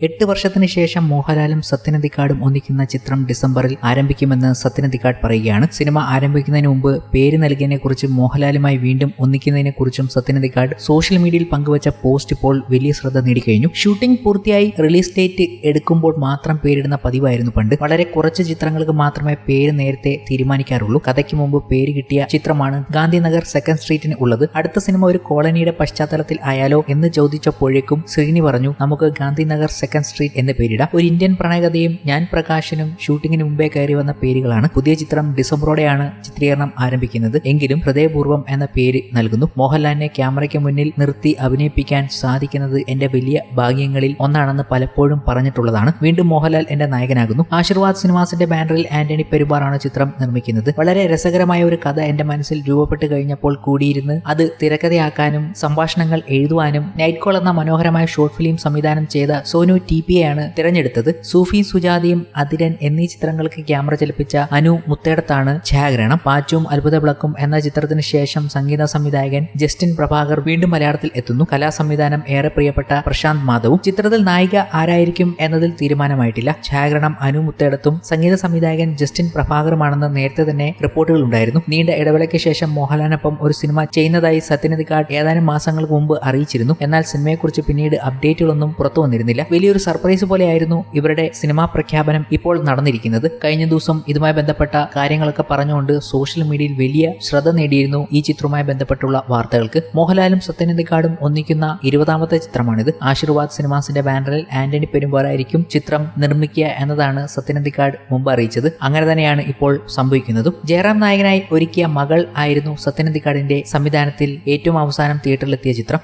എട്ട് വർഷത്തിന് ശേഷം മോഹൻലാലും സത്യനന്ദിക്കാടും ഒന്നിക്കുന്ന ചിത്രം ഡിസംബറിൽ ആരംഭിക്കുമെന്ന് സത്യനന്ദിക്കാട് പറയുകയാണ്. സിനിമ ആരംഭിക്കുന്നതിന് മുമ്പ് പേര് നൽകിയതിനെക്കുറിച്ചും മോഹൻലാലുമായി വീണ്ടും ഒന്നിക്കുന്നതിനെക്കുറിച്ചും സത്യനന്ദിക്കാട് സോഷ്യൽ മീഡിയയിൽ പങ്കുവച്ച പോസ്റ്റ് ഇപ്പോൾ വലിയ ശ്രദ്ധ നേടിക്കഴിഞ്ഞു. ഷൂട്ടിംഗ് പൂർത്തിയായി റിലീസ് ഡേറ്റ് എടുക്കുമ്പോൾ മാത്രം പേരിടുന്ന പതിവായിരുന്നു പണ്ട്. വളരെ കുറച്ച് ചിത്രങ്ങൾക്ക് മാത്രമേ പേര് നേരത്തെ തീരുമാനിക്കാറുള്ളൂ. കഥയ്ക്ക് മുമ്പ് പേര് കിട്ടിയ ചിത്രമാണ് ഗാന്ധിനഗർ സെക്കൻഡ് സ്ട്രീറ്റിന് ഉള്ളത്. അടുത്ത സിനിമ ഒരു കോളനിയുടെ പശ്ചാത്തലത്തിൽ ആയാലോ എന്ന് ചോദിച്ചപ്പോഴേക്കും ശ്രീനി പറഞ്ഞു നമുക്ക് ഗാന്ധിനഗർ സെക്കൻഡ് സ്ട്രീറ്റ് എന്ന് പേരിടാം. ഒരു ഇന്ത്യൻ പ്രണയകഥയും ഞാൻ പ്രകാശനും ഷൂട്ടിങ്ങിന് മുമ്പേ കയറി വന്ന പേരുകളാണ്. പുതിയ ചിത്രം ഡിസംബറോടെയാണ് ചിത്രീകരണം ആരംഭിക്കുന്നത്. എങ്കിലും ഹൃദയപൂർവം എന്ന പേര് നൽകുന്നു. മോഹൻലാലിനെ ക്യാമറയ്ക്ക് മുന്നിൽ നിർത്തി അഭിനയിപ്പിക്കാൻ സാധിക്കുന്നത് എന്റെ വലിയ ഭാഗ്യങ്ങളിൽ ഒന്നാണെന്ന് പലപ്പോഴും പറഞ്ഞിട്ടുള്ളതാണ്. വീണ്ടും മോഹൻലാൽ എന്റെ നായകനാകുന്നു. ആശീർവാദ് സിനിമാസിന്റെ ബാനറിൽ ആന്റണി പെരുമാറാണ് ചിത്രം നിർമ്മിക്കുന്നത്. വളരെ രസകരമായ ഒരു കഥ എന്റെ മനസ്സിൽ രൂപപ്പെട്ട് കഴിഞ്ഞപ്പോൾ കൂടിയിരുന്ന് അത് തിരക്കഥയാക്കാനും സംഭാഷണങ്ങൾ എഴുതുവാനും നൈറ്റ് കോൾ എന്ന മനോഹരമായ ഷോർട്ട് ഫിലിം സംവിധാനം ചെയ്ത സോനു ടി പി ആണ് തിരഞ്ഞെടുത്തത്. സൂഫി സുജാതയും അതിരൻ എന്നീ ചിത്രങ്ങൾക്ക് ക്യാമറ ചലിപ്പിച്ച അനു മുത്തേടത്താണ് ഛായാഗ്രഹണം. പാച്ചും അത്ഭുത വിളക്കും എന്ന ചിത്രത്തിന് ശേഷം സംഗീത സംവിധായകൻ ജസ്റ്റിൻ പ്രഭാകർ വീണ്ടും മലയാളത്തിൽ എത്തുന്നു. കലാ സംവിധാനം ഏറെ പ്രിയപ്പെട്ട പ്രശാന്ത് മാധവും. ചിത്രത്തിൽ നായിക ആരായിരിക്കും എന്നതിൽ തീരുമാനമായിട്ടില്ല. ഛായാഗ്രഹണം അനു മുത്തേടത്തും സംഗീത സംവിധായകൻ ജസ്റ്റിൻ പ്രഭാകറുമാണെന്ന് നേരത്തെ തന്നെ റിപ്പോർട്ടുകൾ ഉണ്ടായിരുന്നു. നീണ്ട ഇടവേളയ്ക്ക് ശേഷം മോഹൻലാലിനൊപ്പം ഒരു സിനിമ ചെയ്യുന്നതായി സത്യനന്ദിക്കാട് ഏതാനും മാസങ്ങൾക്ക് മുമ്പ് അറിയിച്ചിരുന്നു. എന്നാൽ സിനിമയെക്കുറിച്ച് പിന്നീട് അപ്ഡേറ്റുകളൊന്നും പുറത്തു വന്നിരുന്നില്ല. വലിയൊരു സർപ്രൈസ് പോലെയായിരുന്നു ഇവരുടെ സിനിമാ പ്രഖ്യാപനം ഇപ്പോൾ നടന്നിരിക്കുന്നത്. കഴിഞ്ഞ ദിവസം ഇതുമായി ബന്ധപ്പെട്ട കാര്യങ്ങളൊക്കെ പറഞ്ഞുകൊണ്ട് സോഷ്യൽ മീഡിയയിൽ വലിയ ശ്രദ്ധ നേടിയിരുന്നു ഈ ചിത്രവുമായി ബന്ധപ്പെട്ടുള്ള വാർത്തകൾക്ക്. മോഹൻലാലും സത്യനന്ദിക്കാടും ഒന്നിക്കുന്ന ഇരുപതാമത്തെ ചിത്രമാണിത്. ആശീർവാദ് സിനിമാസിന്റെ ബാനറിൽ ആന്റണി പെരുമ്പാറായിരിക്കും ചിത്രം നിർമ്മിക്കുക എന്നതാണ് സത്യനന്ദിക്കാട് മുമ്പ് അറിയിച്ചത്. അങ്ങനെ തന്നെയാണ് ഇപ്പോൾ സംഭവിക്കുന്നതും. ജയറാം നായകനായി ഒരുക്കിയ മകൾ ആയിരുന്നു സത്യനന്ദിക്കാടിന്റെ സംവിധാനത്തിൽ ഏറ്റവും അവസാനം തിയേറ്ററിലെത്തിയ ചിത്രം.